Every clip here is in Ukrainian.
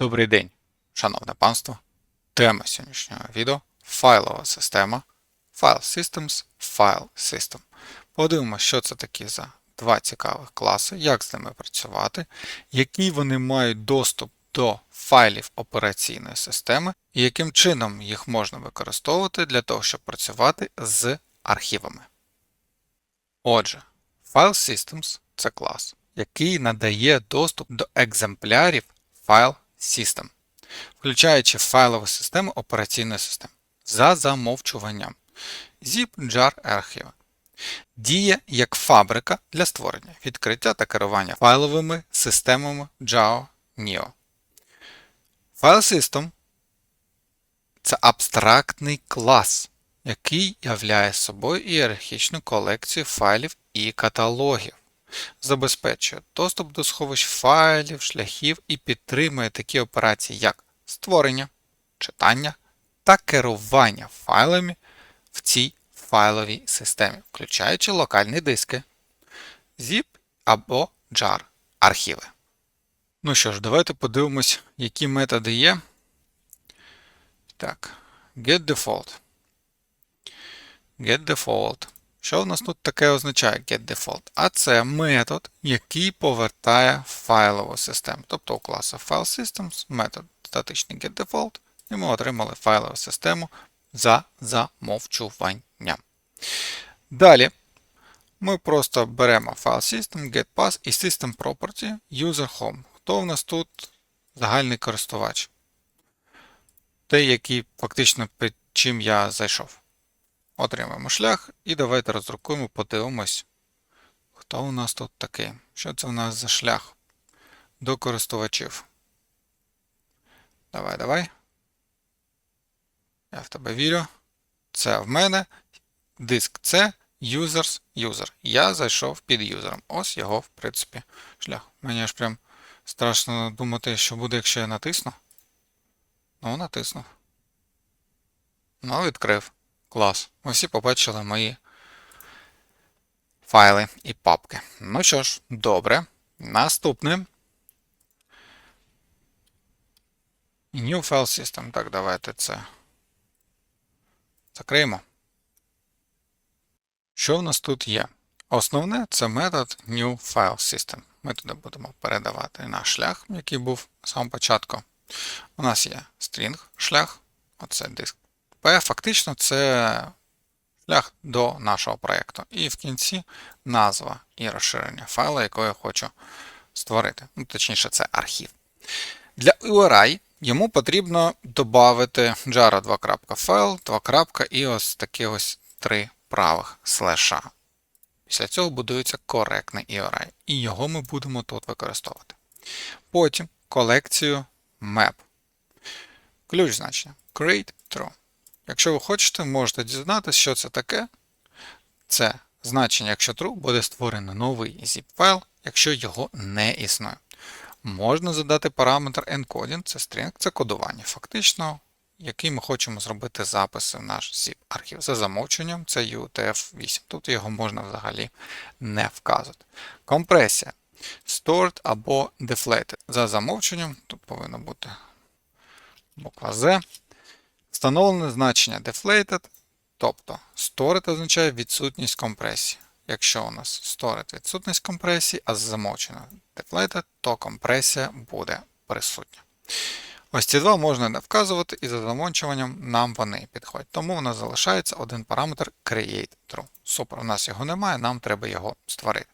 Добрий день, шановне панство. Тема сьогоднішнього відео файлова система File Systems File System. Подивимося, що це такі за два цікавих класи, як з ними працювати, які вони мають доступ до файлів операційної системи і яким чином їх можна використовувати для того, щоб працювати з архівами. Отже, File Systems це клас, який надає доступ до екземплярів File System, включаючи файлову систему операційної системи за замовчуванням zip, jar архіви. Діє як фабрика для створення, відкриття та керування файловими системами JAO NEO. File System це абстрактний клас, який являє собою ієрархічну колекцію файлів і каталогів, забезпечує доступ до сховищ файлів, шляхів і підтримує такі операції, як створення, читання та керування файлами в цій файловій системі, включаючи локальні диски, zip або jar архіви. Ну що ж, давайте подивимось, які методи є. Так, getDefault. GetDefault. Що в нас тут таке означає getDefault? А це метод, який повертає файлову систему. Тобто у класу FileSystems метод статичний getDefault, і ми отримали файлову систему за замовчуванням. Далі ми просто беремо FileSystem, getPath і System Property UserHome. Хто в нас тут загальний користувач? Той, який фактично під чим я зайшов. Отримаємо шлях і давайте роздрукуємо, подивимось, хто у нас тут такий. Що це у нас за шлях до користувачів? Давай, давай. Я в тебе вірю. Це в мене. Диск C, users, user. Я зайшов під юзером. Ось його, в принципі, шлях. Мені аж прям страшно думати, що буде, якщо я натисну. Ну, натиснув. Ну, відкрив. Клас. Ми всі побачили мої файли і папки. Ну що ж, добре. Наступне. New File System. Так, давайте це закриємо. Що в нас тут є? Основне це метод New File System. Ми туди будемо передавати наш шлях, який був з самого початку. У нас є string шлях, оце диск P. Фактично, це шлях до нашого проєкту. І в кінці назва і розширення файла, якого я хочу створити. Ну, Точніше, це архів. Для URI йому потрібно додати jara 2.file, 2. і ось такі ось три правих слеша. Після цього будується коректний URI, і його ми будемо тут використовувати. Потім колекцію map. Ключ значення create true. Якщо ви хочете, можете дізнатися, що це таке. Це значення, якщо true, буде створено новий zip файл, якщо його не існує. Можна задати параметр encoding, це string, це кодування. Фактично, який ми хочемо зробити записи в наш zip архів. За замовченням це UTF-8. Тут його можна взагалі не вказувати. Компресія. Stored або deflated. За замовченням, тут повинна бути буква Z. Встановлене значення deflated, тобто stored означає відсутність компресії. Якщо у нас stored відсутність компресії, а з замовчено deflated, то компресія буде присутня. Ось ці два можна не вказувати, і за замовчуванням нам вони підходять. Тому у нас залишається один параметр create true. Супер, у нас його немає, нам треба його створити.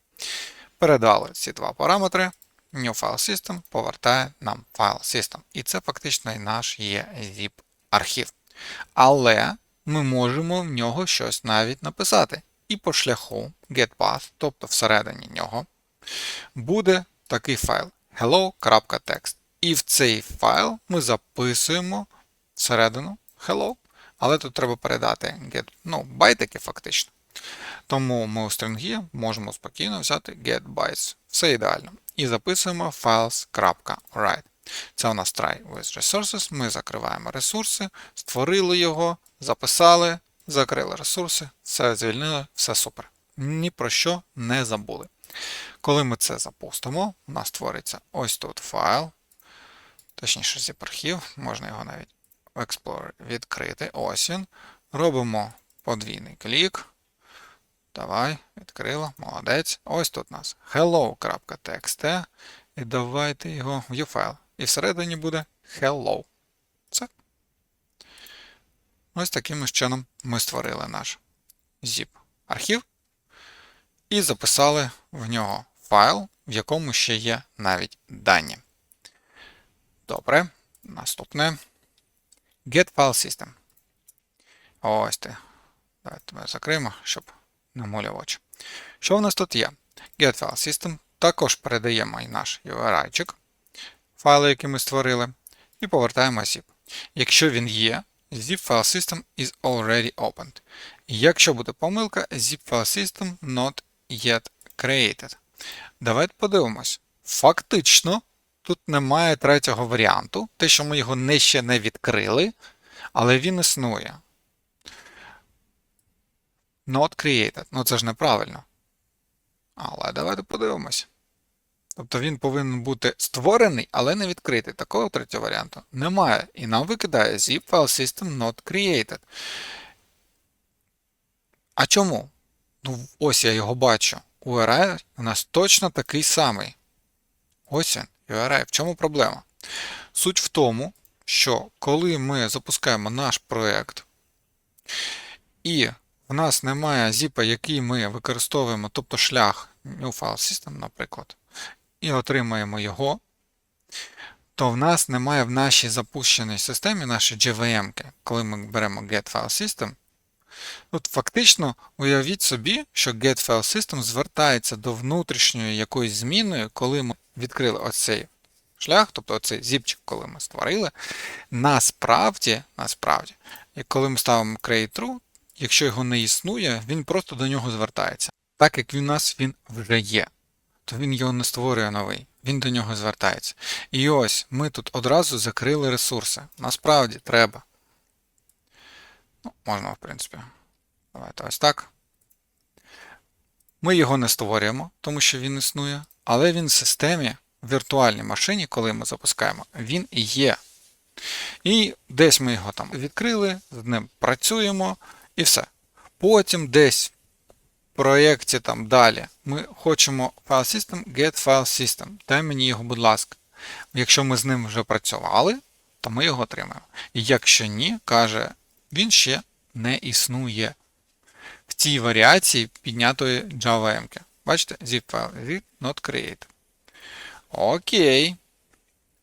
Передали ці два параметри. New File System повертає нам File System. І це фактично і наш є zip архів. Але ми можемо в нього щось навіть написати. І по шляху getPath, тобто всередині нього, буде такий файл hello.text. І в цей файл ми записуємо всередину hello. Але тут треба передати get, ну, байтики фактично. Тому ми у стрінгі можемо спокійно взяти getBytes. Все ідеально. І записуємо files.write. Це у нас try with resources. Ми закриваємо ресурси, створили його, записали, закрили ресурси, все звільнили, все супер. Ні про що не забули. Коли ми це запустимо, у нас створиться ось тут файл. точніше zip архів, можна його навіть в Explorer відкрити. Ось він. Робимо подвійний клік. Давай, відкрило, молодець. Ось тут у нас hello.txt. І давайте його в viewfile. І всередині буде hello. Це. Ось таким чином ми створили наш zip архів і записали в нього файл, в якому ще є навіть дані. Добре. Наступне. Get File System. Ось ти. Давайте ми закриємо, щоб не муляв очі. Що в нас тут є? Get File System. Також передаємо і наш URI-чик, файли, які ми створили, і повертаємо zip. Якщо він є, zip file system is already opened. Якщо буде помилка, zip file system not yet created. Давайте подивимось. Фактично, тут немає третього варіанту, те, що ми його не ще не відкрили, але він існує. Not created. Ну це ж неправильно. Але давайте подивимось. Тобто він повинен бути створений, але не відкритий. Такого третього варіанту немає. І нам викидає zip file system not created. А чому? Ну, ось я його бачу. URI у нас точно такий самий. Ось він, URI. В чому проблема? Суть в тому, що коли ми запускаємо наш проєкт, і в нас немає зіпа, який ми використовуємо, тобто шлях New File System, наприклад, і отримаємо його, то в нас немає в нашій запущеній системі, нашій JVM, коли ми беремо Get File System, От фактично уявіть собі, що Get File System звертається до внутрішньої якоїсь зміною, коли ми відкрили оцей шлях, тобто оцей зіпчик, коли ми створили. Насправді, насправді, коли ми ставимо create true, якщо його не існує, він просто до нього звертається. Так як він у нас він вже є, то він його не створює новий, він до нього звертається. І ось ми тут одразу закрили ресурси. Насправді треба. Ну, Можна, в принципі. Давайте ось так. Ми його не створюємо, тому що він існує, але він в системі, в віртуальній машині, коли ми запускаємо, він є. І десь ми його там відкрили, з ним працюємо і все. Потім десь проєкті там далі ми хочемо File System, Get File System. Дай мені його, будь ласка. Якщо ми з ним вже працювали, то ми його отримаємо. І якщо ні, каже, він ще не існує в цій варіації піднятої JavaM. Бачите, zip file zip not create. Окей.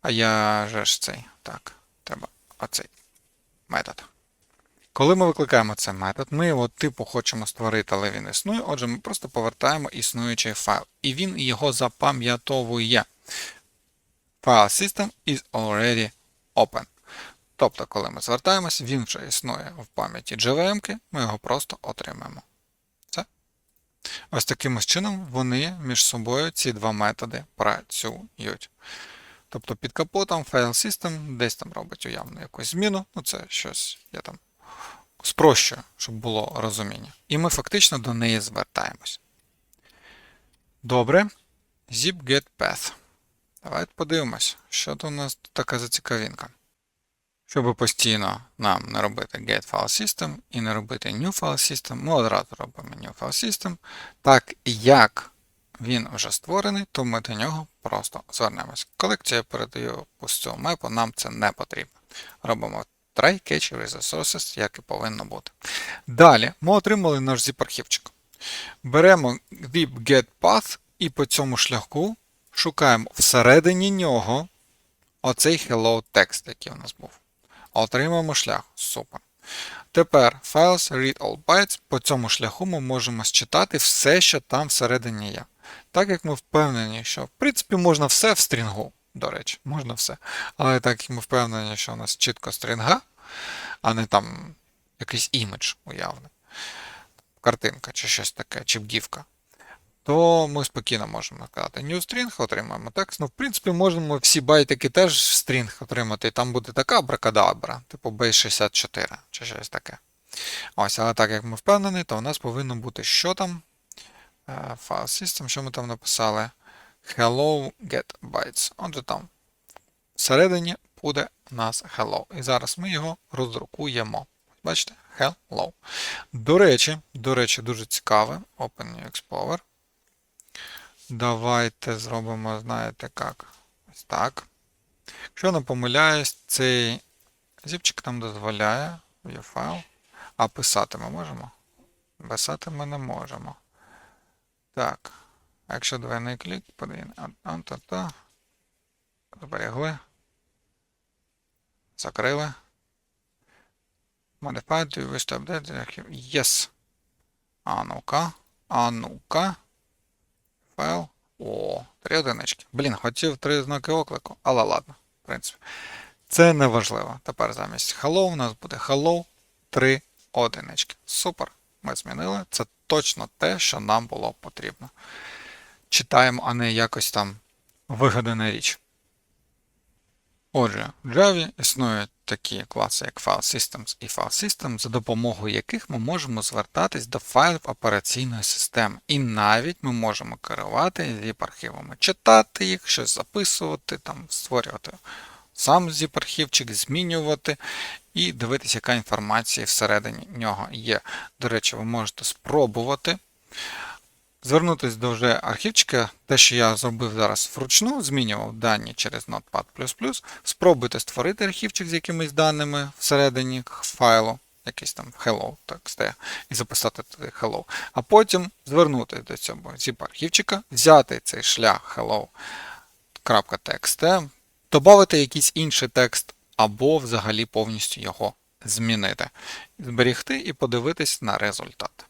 А я же ж цей. Так, треба оцей метод. Коли ми викликаємо цей метод, ми його типу хочемо створити, але він існує. Отже, ми просто повертаємо існуючий файл. І він його запам'ятовує. File system is already open. Тобто, коли ми звертаємось, він вже існує в пам'яті JVM, ми його просто отримаємо. Це. Ось таким чином вони між собою ці два методи працюють. Тобто під капотом File System десь там робить уявну якусь зміну. Ну, це щось я там спрощую, щоб було розуміння. І ми фактично до неї звертаємось. Добре. Zip get path. Давайте подивимось, що тут у нас така зацікавінка. Щоб постійно нам не робити get file system і не робити new file system, ми одразу робимо new file system. Так як він вже створений, то ми до нього просто звернемось. Колекцію я передаю пусту мепу, нам це не потрібно. Робимо try catch як і повинно бути. Далі ми отримали наш zip-архівчик. Беремо zip get path і по цьому шляху шукаємо всередині нього оцей hello текст, який у нас був. Отримаємо шлях. Супер. Тепер files read all bytes. По цьому шляху ми можемо считати все, що там всередині є. Так як ми впевнені, що в принципі можна все в стрінгу. До речі, можна все. Але так ми впевнені, що у нас чітко стрінга, а не там якийсь імідж уявний, картинка чи щось таке, чи бгівка, то ми спокійно можемо сказати new string, отримаємо текст. Ну, в принципі, можемо всі байтики теж в стрінг отримати, і там буде така абракадабра, типу base64 чи щось таке. Ось, але так як ми впевнені, то у нас повинно бути що там? File System, що ми там написали? Hello get bytes. Отже там. Всередині буде у нас hello. І зараз ми його роздрукуємо. Бачите? Hello. До речі, до речі, дуже цікаве. Open Explorer. Давайте зробимо, знаєте як. Ось так. Якщо не помиляюсь, цей зіпчик нам дозволяє view файл. А писати ми можемо? Писати ми не можемо. Так. А якщо двойний клік, подвійний, антата. Зберегли. Закрили. Wish to update? Yes. А ну-ка. А ну-ка. Файл. О, три одинички. Блін, хотів три знаки оклику, але ладно, в принципі. Це не важливо. Тепер замість hello у нас буде hello, три одинички. Супер. Ми змінили. Це точно те, що нам було потрібно. Читаємо, а не якось там вигадана річ. Отже, в Java існують такі класи, як FileSystems і FileSystem, за допомогою яких ми можемо звертатись до файлів операційної системи. І навіть ми можемо керувати zip-архівами, читати їх, щось записувати, там, створювати сам zip-архівчик, змінювати і дивитися, яка інформація всередині нього є. До речі, ви можете спробувати. Звернутися до вже архівчика, те, що я зробив зараз вручну, змінював дані через Notepad++. Спробуйте створити архівчик з якимись даними всередині файлу, якийсь там hello, так і записати туди hello. А потім звернутися до цього zip-архівчика, взяти цей шлях hello.txt, додати якийсь інший текст, або взагалі повністю його змінити. Зберігти і подивитись на результат.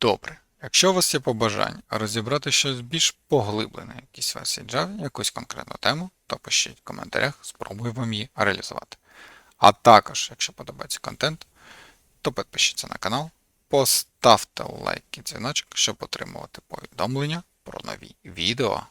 Добре. Якщо у вас є побажання розібрати щось більш поглиблене, якісь версії Java, якусь конкретну тему, то пишіть в коментарях, спробую вам її реалізувати. А також, якщо подобається контент, то підпишіться на канал, поставте лайк і дзвіночок, щоб отримувати повідомлення про нові відео.